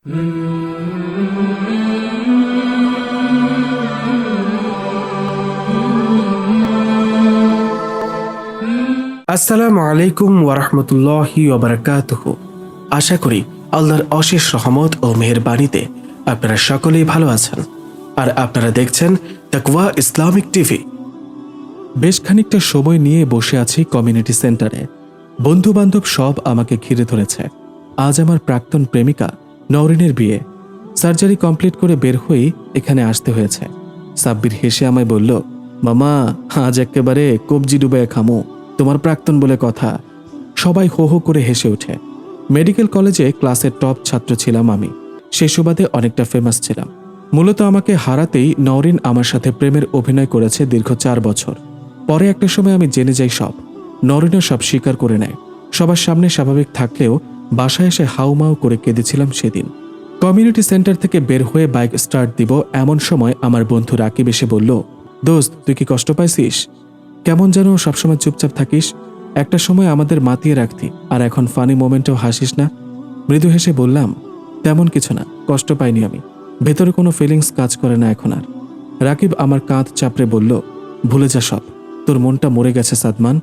আসসালামু আলাইকুম ওরহমতুল্লাহি ওবরাকাতুহ আশা করি আল্লাহর অশেষ রহমত ও মেহেরবানিতে আপনারা সকলেই ভালো আছেন। আর আপনারা দেখছেন তাকওয়া ইসলামিক টিভি। বেশ খানিকটা সময় নিয়ে বসে আছি কমিউনিটি সেন্টারে। বন্ধু বান্ধব সব আমাকে ঘিরে ধরেছে। আজ আমার প্রাক্তন প্রেমিকা নওরিনের বিয়ে। সার্জারি কমপ্লিট করে বের হয়েই এখানে আসতে হয়েছে। সাব্বির হেসে আমায় বলল, মামা, আজ একেবারে কবজি ডুবে খামো। তোমার প্রাক্তন বলে কথা। সবাই হো হো করে হেসে ওঠে। মেডিকেল কলেজে ক্লাসের টপ ছাত্র ছিলাম আমি। সে সুবাদে অনেকটা ফেমাস ছিলাম। মূলত আমাকে হারাতেই নওরিন আমার সাথে প্রেমের অভিনয় করেছে দীর্ঘ চার বছর। পরে একটা সময় আমি জেনে যাই সব। নরিনও সব স্বীকার করে নেয়। সবার সামনে স্বাভাবিক থাকলেও বাসায় এসে হাউমাউ করে কেঁদেছিলাম সেদিন। কমিউনিটি সেন্টার থেকে বের হয়ে বাইক স্টার্ট দিব এমন সময় আমার বন্ধু রাকিব এসে বলল, দোস্ত, তুই কি কষ্ট পাইছিস? কেমন যেন সবসময় চুপচাপ থাকিস। একটা সময় আমাদের মাতিয়ে রাখতি, আর এখন ফানি মোমেন্টেও হাসিস না। মৃদু হেসে বললাম, তেমন কিছু না, কষ্ট পাইনি আমি। ভেতরে কোনো ফিলিংস কাজ করে না এখন আর। রাকিব আমার কাঁধ চাপড়ে বলল, ভুলে যা সব, তোর মনটা মরে গেছে সাদমান।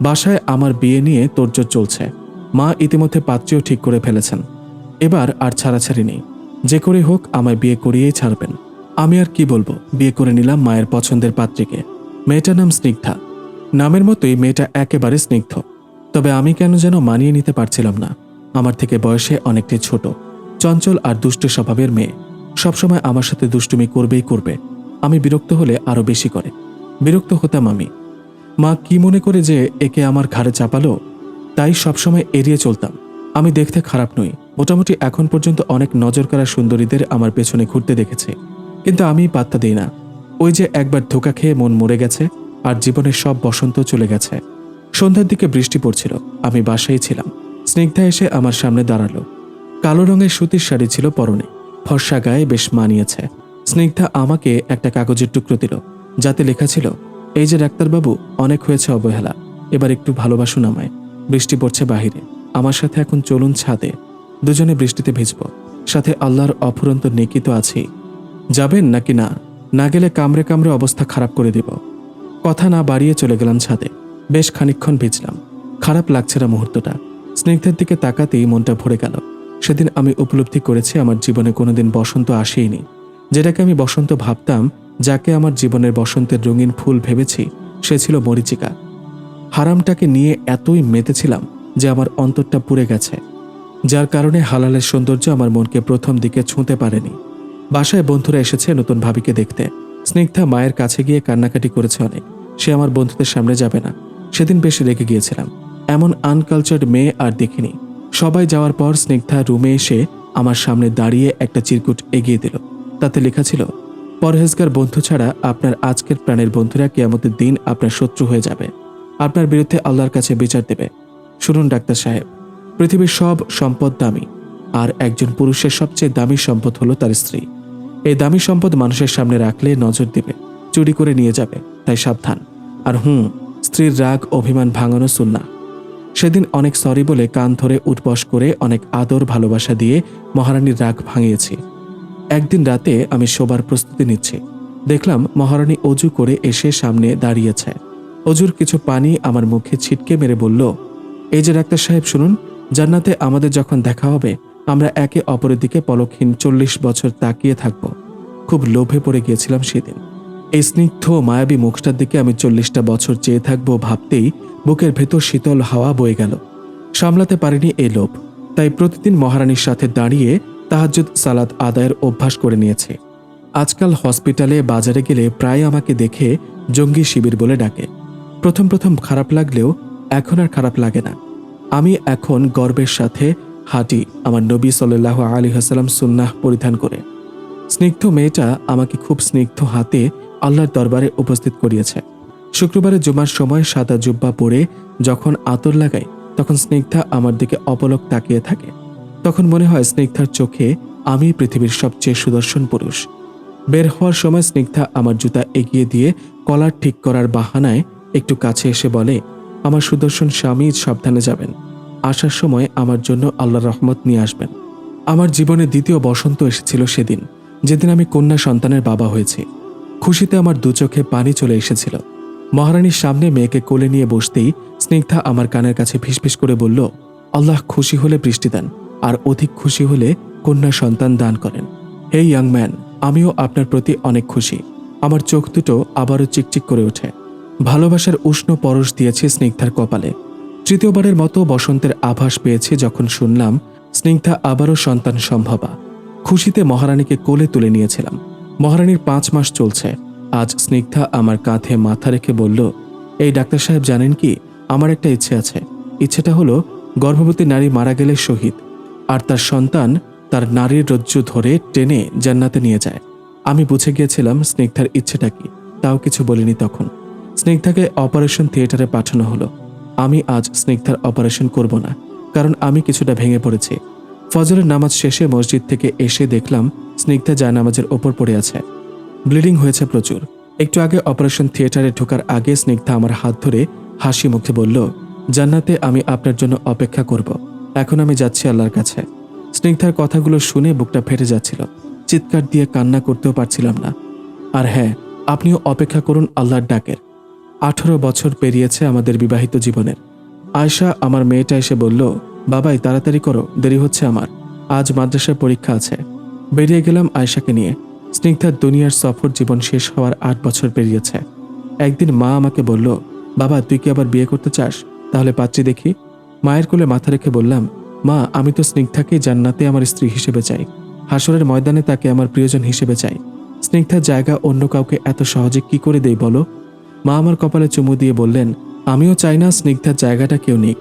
বাসায় আমার বিয়ে নিয়ে তোরজোর চলছে। মা ইতিমধ্যে পাত্রীও ঠিক করে ফেলেছেন। এবার আর ছাড়াছাড়ি নেই। যে করে হোক আমায় বিয়ে করিয়েই ছাড়বেন। আমি আর কি বলব? বিয়ে করে নিলাম মায়ের পছন্দের পাত্রীকে। মেয়েটার নাম স্নিগ্ধা। নামের মতোই মেয়েটা একেবারে স্নিগ্ধ। তবে আমি কেন যেন মানিয়ে নিতে পারছিলাম না। আমার থেকে বয়সে অনেকটাই ছোট। চঞ্চল আর দুষ্ট স্বভাবের মেয়ে। সবসময় আমার সাথে দুষ্টুমি করবেই করবে। আমি বিরক্ত হলে আরও বেশি করে। বিরক্ত হতাম আমি। মা কি মনে করে যে একে আমার ঘাড়ে চাপালো? তাই সবসময় এড়িয়ে চলতাম। আমি দেখতে খারাপ নই। মোটামুটি এখন পর্যন্ত অনেক নজর করা সুন্দরীদের আমার পেছনে ঘুরতে দেখেছে। কিন্তু আমি পাত্তা দিই না। ওই যে একবার ধোকা খেয়ে মন মরে গেছে আর জীবনের সব বসন্ত চলে গেছে। সন্ধ্যার দিকে বৃষ্টি পড়ছিল। আমি বাসায় ছিলাম। স্নিগ্ধা এসে আমার সামনে দাঁড়াল। কালো রঙের সুতির শাড়ি ছিল পরনে। ফর্সা গায়ে বেশ মানিয়েছে। স্নিগ্ধা আমাকে একটা কাগজের টুকরো দিল, যাতে লেখা ছিল, এই যে ডাক্তারবাবু, অনেক হয়েছে অবহেলা। এবার একটু ভালোবাসুন আমায়। বৃষ্টি পড়ছে বাহিরে। আমার সাথে এখন চলুন ছাদে। দুজনে বৃষ্টিতে ভিজব। সাথে আল্লাহর অফুরন্ত নেকি তো আছেই। যাবেন নাকি না? না গেলে কামড়ে কামড়ে অবস্থা খারাপ করে দিব। কথা না বাড়িয়ে চলে গেলাম ছাদে। বেশ খানিকক্ষণ ভিজলাম। খারাপ লাগছে না মুহূর্তটা। স্নিগ্ধের দিকে তাকাতেই মনটা ভরে গেল। সেদিন আমি উপলব্ধি করেছি আমার জীবনে কোনোদিন বসন্ত আসেইনি। যেটাকে আমি বসন্ত ভাবতাম, যাকে আমার জীবনের বসন্তের রঙিন ফুল ভেবেছি, সে ছিল মরিচিকা। হারামটাকে নিয়ে এতই মেতেছিলাম যে আমার অন্তরটা পুড়ে গেছে। যার কারণে হালালের সৌন্দর্য আমার মনকে প্রথম দিকে ছুঁতে পারেনি। বাসায় বন্ধুরা এসেছে নতুন ভাবিকে দেখতে। স্নিগ্ধা মায়ের কাছে গিয়ে কান্নাকাটি করেছে অনেক। সে আমার বন্ধুদের সামনে যাবে না। সেদিন বেশ রেগে গিয়েছিলাম। এমন আনকালচার্ড মেয়ে আর দেখিনি। সবাই যাওয়ার পর স্নিগ্ধা রুমে এসে আমার সামনে দাঁড়িয়ে একটা চিরকুট এগিয়ে দিল। তাতে লেখা ছিল, পরহেজগার বন্ধু ছাড়া আপনার আজকের প্রাণের বন্ধুরা কিয়ামতের দিন আপনার শত্রু হয়ে যাবে। আপনার বিরুদ্ধে আল্লাহর কাছে বিচার দেবে। শুনুন, ডাক্তার সাহেব, পৃথিবীর সব সম্পদ দামি, আর একজন পুরুষের সবচেয়ে দামি সম্পদ হলো তার স্ত্রী। এই দামি সম্পদ মানুষের সামনে রাখলে নজর দিবে, চুরি করে নিয়ে যাবে, তাই সাবধান। আর হুম, স্ত্রীর রাগ, অভিমান ভাঙানো সুন্না সেদিন অনেক সরি বলে কান ধরে উঠবস করে অনেক আদর, ভালোবাসা দিয়ে মহারানীর রাগ ভাঙিয়েছি। একদিন রাতে আমি শোবার প্রস্তুতি নিচ্ছি। দেখলাম মহারানী অজু করে এসে সামনে দাঁড়িয়েছে। অজুর কিছু পানি আমার মুখে ছিটকে মেরে বলল, এই যে ডাক্তার সাহেব, শুনুন, জান্নাতে আমাদের যখন দেখা হবে, আমরা একে অপরের দিকে পলকহীন চল্লিশ বছর তাকিয়ে থাকব। খুব লোভে পড়ে গিয়েছিলাম সেদিন। এই স্নিগ্ধ মায়াবী মুখটার দিকে আমি চল্লিশটা বছর চেয়ে থাকব ভাবতেই বুকের ভেতর শীতল হাওয়া বয়ে গেল। সামলাতে পারিনি এই লোভ, তাই প্রতিদিন মহারানীর সাথে দাঁড়িয়ে তাহাজ্জুদ সালাদ আদায়ের অভ্যাস করে নিয়েছে। আজকাল হসপিটালে বাজারে গেলে প্রায় আমাকে দেখে জঙ্গি শিবির বলে ডাকে। প্রথম প্রথম খারাপ লাগলেও এখন আর খারাপ লাগে না। আমি এখন গর্বের সাথে হাঁটি আমার নবী সাল্লাহ আলী হাসালাম সুন্নাহ পরিধান করে। স্নিগ্ধ মেয়েটা আমাকে খুব স্নিগ্ধ হাতে আল্লাহর দরবারে উপস্থিত করিয়েছে। শুক্রবারে জুমার সময় সাদা জুব্বা পরে যখন আতর লাগাই, তখন স্নিগ্ধা আমার দিকে অপলক তাকিয়ে থাকে। তখন মনে হয় স্নিগ্ধার চোখে আমি পৃথিবীর সবচেয়ে সুদর্শন পুরুষ। বের হওয়ার সময় স্নিগ্ধা আমার জুতা এগিয়ে দিয়ে কলার ঠিক করার বাহানায় একটু কাছে এসে বলে, আমার সুদর্শন স্বামী সাবধানে যাবেন। আসার সময় আমার জন্য আল্লাহ রহমত নিয়ে আসবেন। আমার জীবনে দ্বিতীয় বসন্ত এসেছিল সেদিন, যেদিন আমি কন্যা সন্তানের বাবা হয়েছি। খুশিতে আমার দু চোখে পানি চলে এসেছিল। মহারানীর সামনে মেয়েকে কোলে নিয়ে বসতেই স্নিগ্ধা আমার কানের কাছে ফিসফিস করে বলল, আল্লাহ খুশি হলে বৃষ্টি দেন, আর অধিক খুশি হলে কন্যা সন্তান দান করেন। হে ইয়াং ম্যান, আমিও আপনার প্রতি অনেক খুশি। আমার চোখ দুটো আবারও চিকচিক করে ওঠে। ভালোবাসার উষ্ণ পরশ দিয়েছে স্নিগ্ধার কপালে। তৃতীয়বারের মতো বসন্তের আভাস পেয়েছে যখন শুনলাম, স্নিগ্ধা আবারও সন্তান সম্ভবা। খুশিতে মহারানীকে কোলে তুলে নিয়েছিলাম। মহারানীর পাঁচ মাস চলছে। আজ স্নিগ্ধা আমার কাঁধে মাথা রেখে বলল, এই ডাক্তার সাহেব জানেন কি? আমার একটা ইচ্ছে আছে। ইচ্ছেটা হলো গর্ভবতী নারী মারা গেলে শহীদ, আর তার সন্তান তার নারীর রজ্জু ধরে টেনে জান্নাতে নিয়ে যায়। আমি বুঝে গিয়েছিলাম স্নিগ্ধার ইচ্ছেটা কি, তাও কিছু বলিনি তখন। স্নিগ্ধাকে অপারেশন থিয়েটারে পাঠানো হলো। আমি আজ স্নিগ্ধার অপারেশন করব না, কারণ আমি কিছুটা ভেঙে পড়েছি। ফজরের নামাজ শেষে মসজিদ থেকে এসে দেখলাম স্নিগ্ধা জায়নামাজের ওপর পড়ে আছে। ব্লিডিং হয়েছে প্রচুর। একটু আগে অপারেশন থিয়েটারে ঢোকার আগে স্নিগ্ধা আমার হাত ধরে হাসি মুখে বলল, জান্নাতে আমি আপনার জন্য অপেক্ষা করব। এখন আমি যাচ্ছি আল্লাহর কাছে। স্নিগ্ধার কথাগুলো শুনে বুকটা ফেটে যাচ্ছিল। চিৎকার দিয়ে কান্না করতেও পারছিলাম না। আর হ্যাঁ আপনিও অপেক্ষা করুন আল্লাহর ডাকের। আঠারো বছর পেরিয়েছে আমাদের বিবাহিত জীবনের আয়শা আমার মেয়েটা এসে বলল, বাবাই, তাড়াতাড়ি করো, দেরি হচ্ছে আমার। আজ মাদ্রাসার পরীক্ষা আছে। বেরিয়ে গেলাম আয়শাকে নিয়ে। স্নিগ্ধার দুনিয়ার সফর জীবন শেষ হওয়ার আট বছর পেরিয়েছে। একদিন মা আমাকে বলল, বাবা, তুই কি আবার বিয়ে করতে চাস? তাহলে পাচ্ছি দেখি। মায়ের কোলে মাথা রেখে বললাম, মা, আমি তো স্নিগ্ধাকে জান্নাতে আমার স্ত্রী হিসেবে চাই। হাসরের ময়দানে তাকে আমার প্রিয়জন হিসেবে চাই। স্নিগ্ধার জায়গা অন্য কাউকে এত সহজে কি করে দেই বলো? মা আমার কপালে চুমু দিয়ে বললেন, আমিও চাই না স্নিগ্ধার জায়গাটা কেউ নিক।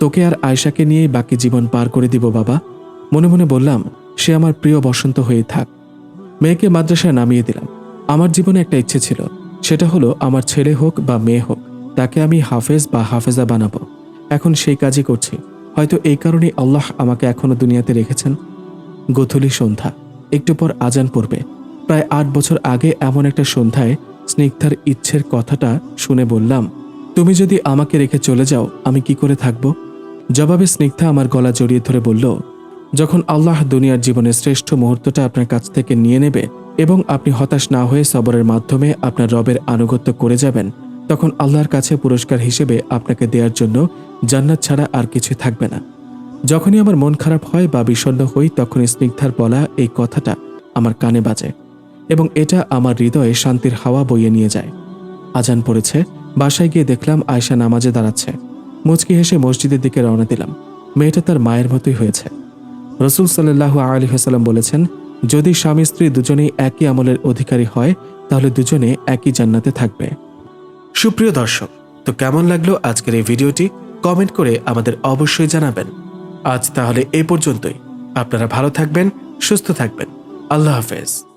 তোকে আর আয়শাকে নিয়েই বাকি জীবন পার করে দিব বাবা। মনে মনে বললাম, সে আমার প্রিয় বসন্ত হয়ে থাক। মেয়েকে মাদ্রাসায় নামিয়ে দিলাম। আমার জীবনে একটা ইচ্ছে ছিল, সেটা হলো আমার ছেলে হোক বা মেয়ে হোক, তাকে আমি হাফেজ বা হাফেজা বানাবো। এখন সেই কাজই করছি। হয়তো এই কারণেই আল্লাহ আমাকে এখনও দুনিয়াতে রেখেছেন। গোধূলি সন্ধ্যা, একটু পর আজান পড়বে। প্রায় আট বছর আগে এমন একটা সন্ধ্যায় স্নিগ্ধার ইচ্ছের কথাটা শুনে বললাম, তুমি যদি আমাকে রেখে চলে যাও, আমি কি করে থাকব? জবাবে স্নিগ্ধা আমার গলা জড়িয়ে ধরে বলল, যখন আল্লাহ দুনিয়ার জীবনের শ্রেষ্ঠ মুহূর্তটা আপনার কাছ থেকে নিয়ে নেবে এবং আপনি হতাশ না হয়ে সবরের মাধ্যমে আপনার রবের আনুগত্য করে যাবেন, তখন আল্লাহর কাছে পুরস্কার হিসেবে আপনাকে দেওয়ার জন্য জান্নাত ছাড়া আর কিছু থাকবে না। যখনই আমার মন খারাপ হয় বা বিষণ্ণ হই, তখনই স্নিগ্ধার বলা এই কথাটা আমার কানে বাজে। এবং এটা আমার হৃদয়ে শান্তির হাওয়া বইয়ে নিয়ে যায়। আজান পড়েছে, বাসায় গিয়ে দেখলাম আয়শা নামাজে দাঁড়াচ্ছে। মুচকি হেসে মসজিদের দিকে রওনা দিলাম। মেয়েটা তার মায়ের মতোই হয়েছে। রসুল সাল্লাহ আলী হাসালাম বলেছেন, যদি স্বামী স্ত্রী দুজনেই একই আমলের অধিকারী হয়, তাহলে দুজনে একই জান্নাতে থাকবে। সুপ্রিয় দর্শক, তো কেমন লাগল আজকের এই ভিডিওটি? কমেন্ট করে আমাদের অবশ্যই জানাবেন। আজ তাহলে এ পর্যন্তই। আপনারা ভালো থাকবেন, সুস্থ থাকবেন। আল্লাহ হাফেজ।